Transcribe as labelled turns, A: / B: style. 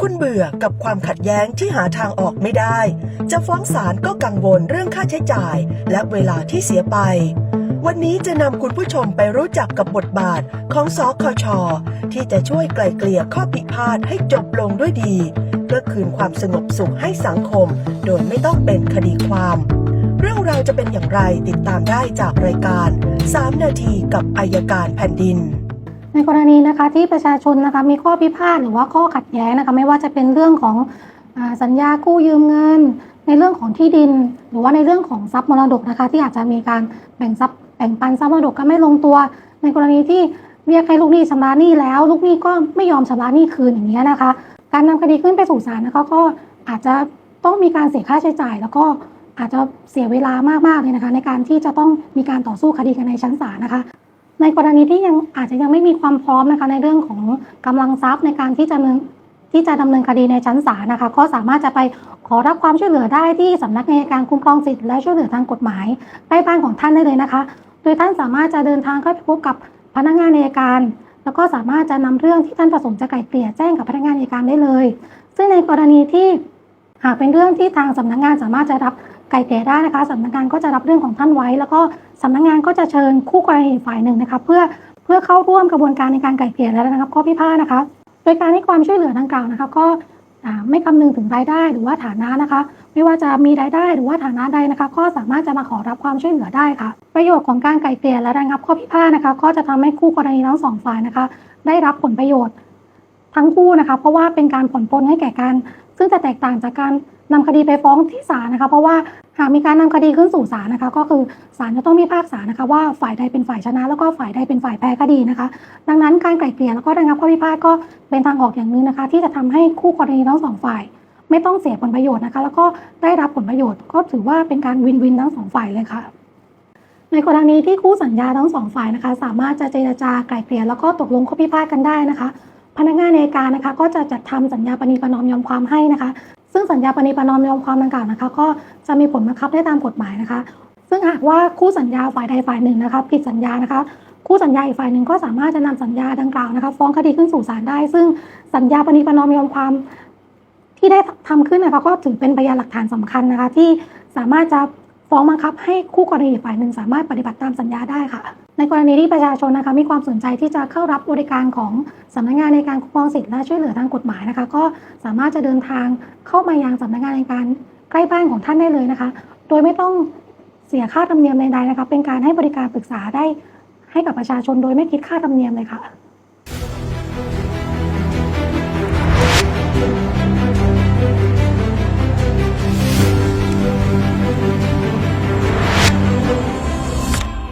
A: คุณเบื่อกับความขัดแย้งที่หาทางออกไม่ได้ จะฟ้องศาลก็กังวลเรื่องค่าใช้จ่าย และเวลาที่เสียไป วันนี้จะนำคุณผู้ชมไปรู้จักกับบทบาทของสคช ที่จะช่วยไกล่เกลี่ยข้อพิพาทให้จบลงด้วยดีเพื่อคืนความสงบสุขให้สังคม โดยไม่ต้องเป็นคดีความ เรื่องราวจะเป็นอย่างไรติดตามได้จากรายการ 3 นาทีกับอายการแผ่นดิน
B: ในกรณีนะคะที่ประชาชนนะคะมีข้อพิพาทหรือว่าข้อขัดแย้งนะคะไม่ว่าจะเป็นเรื่องของอสัญญากู้ยืมเงิน ในเรื่องของที่ดิน หรือว่าในเรื่องของทรัพย์มรดกนะคะ ที่อาจจะมีการแบ่งทรัพย์แบ่งปันทรัพย์มรดกกันไม่ลงตัว ในกรณีที่เรียกให้ลูกหนี้ชำระหนี้แล้ว ลูกหนี้ก็ไม่ยอมชำระหนี้คืนอย่างนี้นะคะ การนำคดีขึ้นไปสู่ศาลนะคะก็อาจจะต้องมีการเสียค่าใช้จ่าย แล้วก็อาจจะเสียเวลามากๆเลยนะคะ ในการที่จะต้องมีการต่อสู้คดีกันในชั้นศาลนะคะ ในกรณีที่ยังอาจจะยังไม่มีความพร้อมนะคะในเรื่องของกำลังทรัพย์ในการที่จะดำเนินที่จะดำเนินคดีในชั้นศาลนะคะ ก็สามารถจะไปขอรับความช่วยเหลือได้ที่สำนักงานการคุ้มครองสิทธิและช่วยเหลือทางกฎหมายใกล้บ้านของท่านได้เลยนะคะ โดยท่านสามารถจะเดินทางเข้าไปพบกับพนักงานอัยการ แล้วก็สามารถจะนำเรื่องที่ท่านประสงค์จะไกล่เกลี่ยแจ้งกับพนักงานอัยการได้เลย ซึ่งในกรณีที่หากเป็นเรื่องที่ทางสำนักงานสามารถจะรับ ไกล่เกลี่ยได้นะคะสำนักงานก็จะรับเรื่องของท่านไว้ แล้วก็สำนักงานก็จะเชิญคู่กรณีฝ่ายหนึ่งนะคะเพื่อเพื่อเข้าร่วมกระบวนการในการไกล่เกลี่ยแล้วนะครับข้อพิพาทนะคะ โดยการให้ความช่วยเหลือดังกล่าวนะคะ ก็ไม่คำนึงถึงรายได้หรือว่าฐานะนะคะ ไม่ว่าจะมีรายได้หรือว่าฐานะใดนะคะ ก็สามารถจะมาขอรับความช่วยเหลือได้ค่ะ ประโยชน์ของการไกล่เกลี่ยและระงับข้อพิพาทนะคะ ก็จะทำให้คู่กรณีทั้งสองฝ่ายนะคะ ได้รับผลประโยชน์ทั้งคู่นะคะ เพราะว่าเป็นการผ่อนปลนให้แก่กัน ซึ่งจะแตกต่างจากการนำคดีไปฟ้องที่ศาลนะคะ เพราะว่าหากมีการนำคดีขึ้นสู่ศาลนะคะ ก็คือศาลจะต้องพิพากษานะคะว่าฝ่ายใดเป็นฝ่ายชนะ แล้วก็ฝ่ายใดเป็นฝ่ายแพ้คดีนะคะ ดังนั้นการไกล่เกลี่ยแล้วก็ระงับข้อพิพาทก็เป็นทางออกอย่างหนึ่งนะคะ ที่จะทำให้คู่กรณีทั้งสองฝ่าย ไม่ต้องเสียผลประโยชน์นะคะ แล้วก็ได้รับผลประโยชน์ก็ถือว่าเป็นการวินวินทั้งสองฝ่ายเลยค่ะในกรณีที่คู่สัญญาทั้งสองฝ่ายนะคะ สามารถจะเจรจาไกล่เกลี่ยแล้วก็ตกลงข้อพิพาทกันได้นะคะ พนักงานในการนะคะ ก็จะจัดทำสัญญาปณีประนอมยอมความให้นะคะ ซึ่งสัญญาปณีประนอมยอมความดังกล่าวนะคะ ก็จะมีผลบังคับได้ตามกฎหมายนะคะ ซึ่งหากว่าคู่สัญญาฝ่ายใดฝ่ายหนึ่งนะคะผิดสัญญานะคะคู่สัญญาอีกฝ่ายหนึ่งก็สามารถจะนำสัญญาดังกล่าวนะคะ ฟ้องคดีขึ้นสู่ศาลได้ ซึ่งสัญญาปณีประนอมยอมความที่ได้ทำขึ้นนะคะก็ถือเป็นพยานหลักฐานสำคัญนะคะ ที่สามารถจะ ฟ้องบังคับให้คู่กรณีฝ่ายหนึ่งสามารถปฏิบัติตามสัญญาได้ค่ะ ในกรณีที่ประชาชนนะคะมีความสนใจที่จะเข้ารับบริการของสำนักงานในการคุ้มครองสิทธิและช่วยเหลือทางกฎหมายนะคะ ก็สามารถจะเดินทางเข้ามายังสำนักงานในการใกล้บ้านของท่านได้เลยนะคะ โดยไม่ต้องเสียค่าธรรมเนียมใดๆนะคะ เป็นการให้บริการปรึกษาได้ให้กับประชาชนโดยไม่คิดค่าธรรมเนียมเลยค่ะ